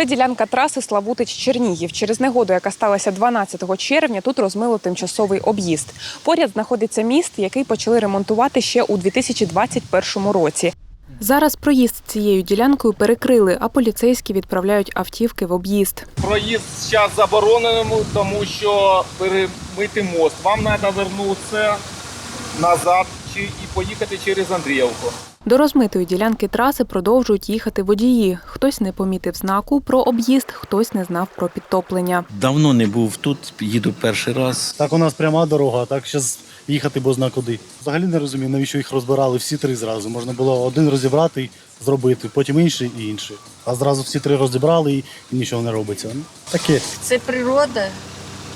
Це ділянка траси Славутич-Чернігів. Через негоду, яка сталася 12 червня, тут розмило тимчасовий об'їзд. Поряд знаходиться міст, який почали ремонтувати ще у 2021 році. Зараз проїзд цією ділянкою перекрили, а поліцейські відправляють автівки в об'їзд. Проїзд зараз забороненому, тому що перемити мост. Вам треба вернутися назад чи, і поїхати через Андріївку. До розмитої ділянки траси продовжують їхати водії. Хтось не помітив знаку про об'їзд, хтось не знав про підтоплення. Давно не був тут, їду перший раз. Так у нас пряма дорога, а так зараз їхати бозна куди. Взагалі не розумію, навіщо їх розбирали всі три зразу. Можна було один розібрати і зробити, потім інший і інший. А зразу всі три розібрали і, і нічого не робиться. Ну, таке. Це природа.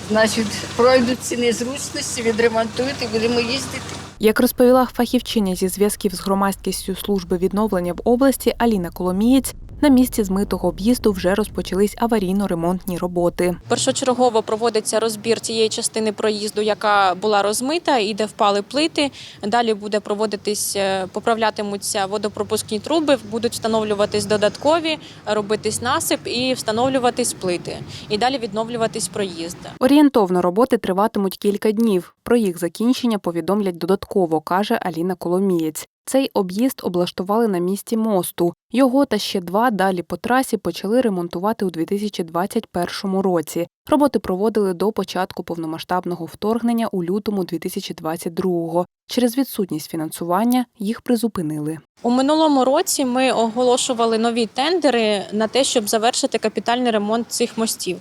Значить, пройдуть ці незручності, відремонтують і будемо їздити. Як розповіла фахівчиня зі зв'язків з громадськістю служби відновлення в області Аліна Коломієць, на місці змитого об'їзду вже розпочались аварійно-ремонтні роботи. Першочергово проводиться розбір тієї частини проїзду, яка була розмита і де впали плити. Далі буде проводитись, е, поправлятимуться водопропускні труби, будуть встановлюватись додаткові, робитись насип і встановлюватись плити. І далі відновлюватись проїзд. Орієнтовно роботи триватимуть кілька днів. Про їх закінчення повідомлять додатково, каже Аліна Коломієць. Цей об'їзд облаштували на місці мосту. Його та ще два далі по трасі почали ремонтувати у 2021 році. Роботи проводили до початку повномасштабного вторгнення у лютому 2022-го. Через відсутність фінансування їх призупинили. У минулому році ми оголошували нові тендери на те, щоб завершити капітальний ремонт цих мостів.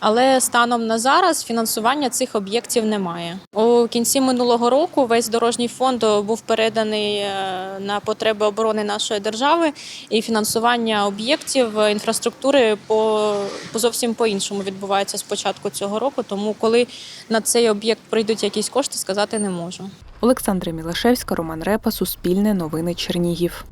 Але станом на зараз фінансування цих об'єктів немає. У кінці минулого року весь дорожній фонд був переданий е, на потреби оборони нашої держави, і фінансування об'єктів інфраструктури по, по зовсім по-іншому відбувається з початку цього року. Тому коли на цей об'єкт прийдуть якісь кошти, сказати не можу. Олександра Мілашевська, Роман Репа, Суспільне новини Чернігів.